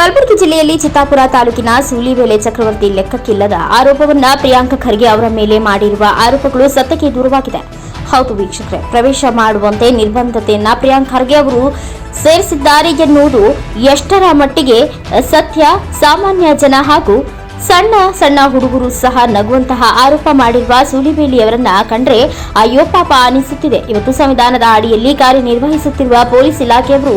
ಕಲಬುರಗಿ ಜಿಲ್ಲೆಯಲ್ಲಿ ಚಿತ್ತಾಪುರ ತಾಲೂಕಿನ ಸೂಲಿಬೇಲೆ ಚಕ್ರವರ್ತಿ ಲೆಕ್ಕಕ್ಕಿಲ್ಲದ ಆರೋಪವನ್ನ ಪ್ರಿಯಾಂಕ ಖರ್ಗೆ ಅವರ ಮೇಲೆ ಮಾಡಿರುವ ಆರೋಪಗಳು ಸತ್ಯಕ್ಕೆ ದೂರವಾಗಿದೆ. ಹೌದು ವೀಕ್ಷಕರೇ, ಪ್ರವೇಶ ಮಾಡುವಂತೆ ನಿರ್ಬಂಧತೆಯನ್ನ ಪ್ರಿಯಾಂಕ್ ಖರ್ಗೆ ಅವರು ಸೇರಿಸಿದ್ದಾರೆ ಎನ್ನುವುದು ಎಷ್ಟರ ಮಟ್ಟಿಗೆ ಸತ್ಯ, ಸಾಮಾನ್ಯ ಜನ ಹಾಗೂ ಸಣ್ಣ ಸಣ್ಣ ಹುಡುಗರು ಸಹ ನಗುವಂತಹ ಆರೋಪ ಮಾಡಿರುವ ಸೂಲಿಬೇಲಿಯವರನ್ನ ಕಂಡ್ರೆ, ಅಯ್ಯೋ ಪಾಪ ಅನಿಸುತ್ತಿದೆ. ಇವತ್ತು ಸಂವಿಧಾನದ ಅಡಿಯಲ್ಲಿ ಕಾರ್ಯನಿರ್ವಹಿಸುತ್ತಿರುವ ಪೊಲೀಸ್ ಇಲಾಖೆಯವರು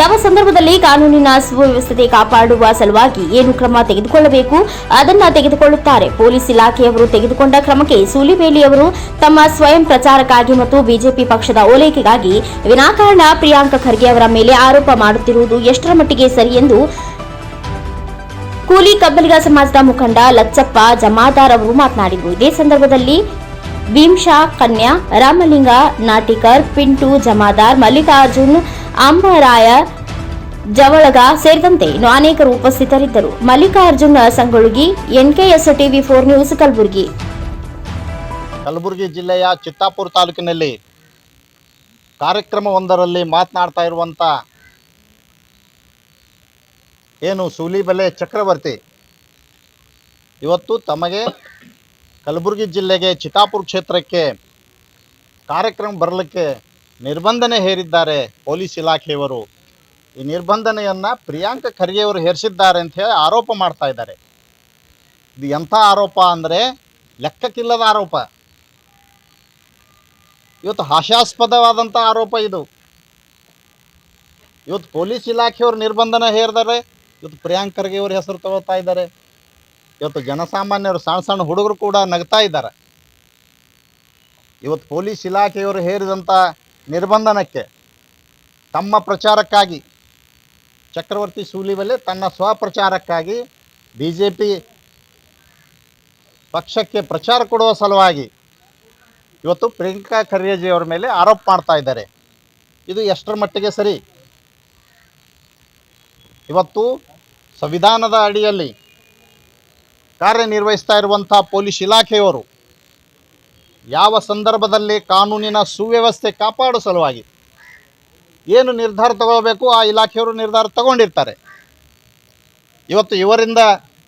ಯಾವ ಸಂದರ್ಭದಲ್ಲಿ ಕಾನೂನಿನ ಸುವ್ಯವಸ್ಥೆ ಕಾಪಾಡುವ ಸಲುವಾಗಿ ಏನು ಕ್ರಮ ತೆಗೆದುಕೊಳ್ಳಬೇಕು ಅದನ್ನ ತೆಗೆದುಕೊಳ್ಳುತ್ತಾರೆ. ಪೊಲೀಸ್ ಇಲಾಖೆಯವರು ತೆಗೆದುಕೊಂಡ ಕ್ರಮಕ್ಕೆ ಸೂಲಿಬೇಲಿಯವರು ತಮ್ಮ ಸ್ವಯಂ ಪ್ರಚಾರಕ್ಕಾಗಿ ಮತ್ತು ಬಿಜೆಪಿ ಪಕ್ಷದ ಓಲೈಕೆಗಾಗಿ ವಿನಾಕಾರಣ ಪ್ರಿಯಾಂಕ ಖರ್ಗೆ ಅವರ ಮೇಲೆ ಆರೋಪ ಮಾಡುತ್ತಿರುವುದು ಎಷ್ಟರ ಮಟ್ಟಿಗೆ ಸರಿ ಎಂದು ಕೂಲಿ ಕಬ್ಬಲಿಗ ಸಮಾಜದ ಮುಖಂಡ ಲಚ್ಚಪ್ಪ ಜಮಾದಾರ್ ಅವರು ಮಾತನಾಡಿದರು. ಇದೇ ಸಂದರ್ಭದಲ್ಲಿ ಭೀಮ್ಶಾ ಕನ್ಯಾ, ರಾಮಲಿಂಗ ನಾಟಿಕರ್, ಪಿಂಟು ಜಮಾದಾರ್, ಮಲ್ಲಿಕಾರ್ಜುನ್ ಅಂಬರಾಯ ಜವಳಗ ಸೇರಿದಂತೆ ಇನ್ನು ಅನೇಕರು ಉಪಸ್ಥಿತರಿದ್ದರು. Mallikarjun Sangolgi NKS TV four news Kalaburagi. Kalaburagi ಜಿಲ್ಲೆಯ ಚಿತ್ತಾಪುರ ತಾಲೂಕಿನಲ್ಲಿ ಕಾರ್ಯಕ್ರಮವೊಂದರಲ್ಲಿ ಮಾತನಾಡ್ತಾ ಇರುವಂಥ ಏನು ಸೂಲಿಬೆಲೆ ಚಕ್ರವರ್ತಿ? ಇವತ್ತು ತಮಗೆ ಕಲಬುರಗಿ ಜಿಲ್ಲೆಗೆ ಚಿತಾಪುರ ಕ್ಷೇತ್ರಕ್ಕೆ ಕಾರ್ಯಕ್ರಮ ಬರಲಿಕ್ಕೆ ನಿರ್ಬಂಧನೆ ಹೇರಿದ್ದಾರೆ ಪೊಲೀಸ್ ಇಲಾಖೆಯವರು. ಈ ನಿರ್ಬಂಧನೆಯನ್ನು ಪ್ರಿಯಾಂಕ ಖರ್ಗೆಯವರು ಹೇರಿಸಿದ್ದಾರೆ ಅಂತ ಹೇಳಿ ಆರೋಪ ಮಾಡ್ತಾ ಇದ್ದಾರೆ. ಇದು ಎಂಥ ಆರೋಪ ಅಂದರೆ ಲೆಕ್ಕಕ್ಕಿಲ್ಲದ ಆರೋಪ. ಇವತ್ತು ಹಾಸ್ಯಾಸ್ಪದವಾದಂಥ ಆರೋಪ ಇದು. ಇವತ್ತು ಪೊಲೀಸ್ ಇಲಾಖೆಯವರು ನಿರ್ಬಂಧನ ಹೇರಿದ್ದಾರೆ ಇವತ್ತು ಪ್ರಿಯಾಂಕ್ ಖರ್ಗೆ ಅವ್ರ ಹೆಸರು ತಗೋತಾ ಇದ್ದಾರೆ. ಇವತ್ತು ಜನಸಾಮಾನ್ಯರು ಸಣ್ಣ ಸಣ್ಣ ಹುಡುಗರು ಕೂಡ ನಗ್ತಾ ಇದ್ದಾರೆ. ಇವತ್ತು ಪೊಲೀಸ್ ಇಲಾಖೆಯವರು ಹೇರಿದಂಥ ನಿರ್ಬಂಧನಕ್ಕೆ ತಮ್ಮ ಪ್ರಚಾರಕ್ಕಾಗಿ ಚಕ್ರವರ್ತಿ ಸೂಲಿಬೆಲೆ ತನ್ನ ಸ್ವಪ್ರಚಾರಕ್ಕಾಗಿ ಬಿ ಜೆ ಪಿ ಪಕ್ಷಕ್ಕೆ ಪ್ರಚಾರ ಕೊಡುವ ಸಲುವಾಗಿ ಇವತ್ತು ಪ್ರಿಯಾಂಕಾ ಖರ್ಗೆಜಿಯವರ ಮೇಲೆ ಆರೋಪ ಮಾಡ್ತಾ ಇದ್ದಾರೆ. ಇದು ಎಷ್ಟರ ಮಟ್ಟಿಗೆ ಸರಿ? ಇವತ್ತು ಸಂವಿಧಾನದ ಅಡಿಯಲ್ಲಿ ಕಾರ್ಯನಿರ್ವಹಿಸ್ತಾ ಇರುವಂಥ ಪೊಲೀಸ್ ಇಲಾಖೆಯವರು ಯಾವ ಸಂದರ್ಭದಲ್ಲಿ ಕಾನೂನಿನ ಸುವ್ಯವಸ್ಥೆ ಕಾಪಾಡೋ ಸಲುವಾಗಿ ಏನು ನಿರ್ಧಾರ ತಗೊಳ್ಬೇಕು, ಆ ಇಲಾಖೆಯವರು ನಿರ್ಧಾರ ತಗೊಂಡಿರ್ತಾರೆ. ಇವತ್ತು ಇವರಿಂದ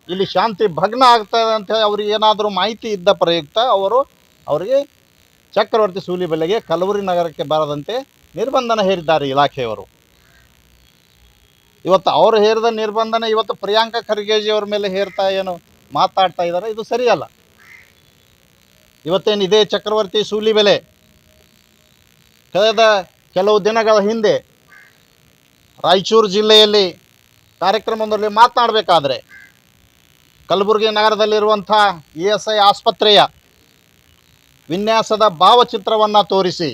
ಇಲ್ಲಿ ಶಾಂತಿ ಭಗ್ನ ಆಗ್ತದೆ ಅಂತ ಅವ್ರಿಗೆ ಏನಾದರೂ ಮಾಹಿತಿ ಇದ್ದ ಪ್ರಯುಕ್ತ ಅವರು ಅವರಿಗೆ ಚಕ್ರವರ್ತಿ ಸೂಲಿಬೆಲೆಗೆ ಕಲಬುರಗಿ ನಗರಕ್ಕೆ ಬಾರದಂತೆ ನಿರ್ಬಂಧನ ಹೇರಿದ್ದಾರೆ ಇಲಾಖೆಯವರು. ಇವತ್ತು ಅವರು ಹೇರಿದ ನಿರ್ಬಂಧನ ಇವತ್ತು ಪ್ರಿಯಾಂಕ ಖರ್ಗೆಜಿ ಅವ್ರ ಮೇಲೆ ಹೇರ್ತಾ ಏನು ಮಾತಾಡ್ತಾ ಇದ್ದಾರೆ, ಇದು ಸರಿಯಲ್ಲ. ಇವತ್ತೇನು ಇದೇ ಚಕ್ರವರ್ತಿ ಸೂಲಿ ಬೆಲೆ. ಕಳೆದ ಕೆಲವು ದಿನಗಳ ಹಿಂದೆ ರಾಯಚೂರು ಜಿಲ್ಲೆಯಲ್ಲಿ ಕಾರ್ಯಕ್ರಮದಲ್ಲಿ ಮಾತನಾಡಬೇಕಾದ್ರೆ ಕಲಬುರಗಿ ನಗರದಲ್ಲಿರುವಂಥ ಇ ಎಸ್ ಐ ಆಸ್ಪತ್ರೆಯ ವಿನ್ಯಾಸದ ಭಾವಚಿತ್ರವನ್ನು ತೋರಿಸಿ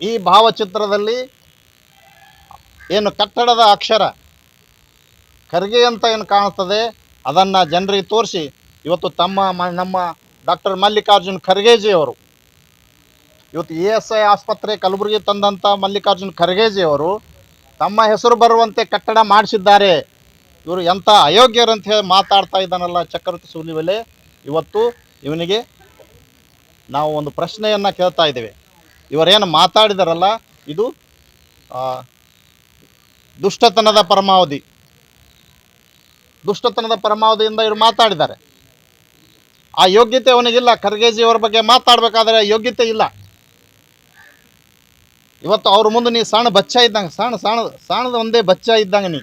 ಈ ಭಾವಚಿತ್ರದಲ್ಲಿ ಏನು ಕಟ್ಟಡದ ಅಕ್ಷರ. ಖರ್ಗೆ ಅಂತ ಏನು ಕಾಣ್ತದೆ ಅದನ್ನು ಜನರಿಗೆ ತೋರಿಸಿ. ಇವತ್ತು ತಮ್ಮ ನಮ್ಮ ಡಾಕ್ಟರ್ ಮಲ್ಲಿಕಾರ್ಜುನ್ ಖರ್ಗೆಜಿ ಅವರು ಇವತ್ತು ಇ ಎಸ್ ಐ ಆಸ್ಪತ್ರೆ ಕಲಬುರಗಿ ತಂದಂಥ ಮಲ್ಲಿಕಾರ್ಜುನ್ ಖರ್ಗೆಜಿ ಅವರು ತಮ್ಮ ಹೆಸರು ಬರುವಂತೆ ಕಟ್ಟಡ ಮಾಡಿಸಿದ್ದಾರೆ. ಇವರು ಎಂಥ ಅಯೋಗ್ಯರಂತ ಹೇಳಿ ಮಾತಾಡ್ತಾ ಇದ್ದಾನಲ್ಲ ಚಕ್ರವರ್ತಿ ಸೂಲಿಬೆಲೆ ಇವತ್ತು ಇವನಿಗೆ ನಾವು ಒಂದು ಪ್ರಶ್ನೆಯನ್ನು ಕೇಳ್ತಾ ಇದ್ದೇವೆ. ಇವರೇನು ಮಾತಾಡಿದಾರಲ್ಲ, ಇದು ದುಷ್ಟತನದ ಪರಮಾವಧಿ. ದುಷ್ಟತನದ ಪರಮಾವಧಿಯಿಂದ ಇವರು ಮಾತಾಡಿದ್ದಾರೆ. ಆ ಯೋಗ್ಯತೆ ಅವನಿಗಿಲ್ಲ. ಖರ್ಗೆಜಿಯವರ ಬಗ್ಗೆ ಮಾತಾಡಬೇಕಾದ್ರೆ ಯೋಗ್ಯತೆ ಇಲ್ಲ. ಇವತ್ತು ಅವ್ರ ಮುಂದೆ ನೀ ಸಣ್ಣ ಬಚ್ಚ ಇದ್ದಂಗೆ, ಸಣ್ಣ ಸಣ್ಣ, ಸಣ್ಣದ ಒಂದೇ ಬಚ್ಚ ಇದ್ದಂಗೆ ನೀ.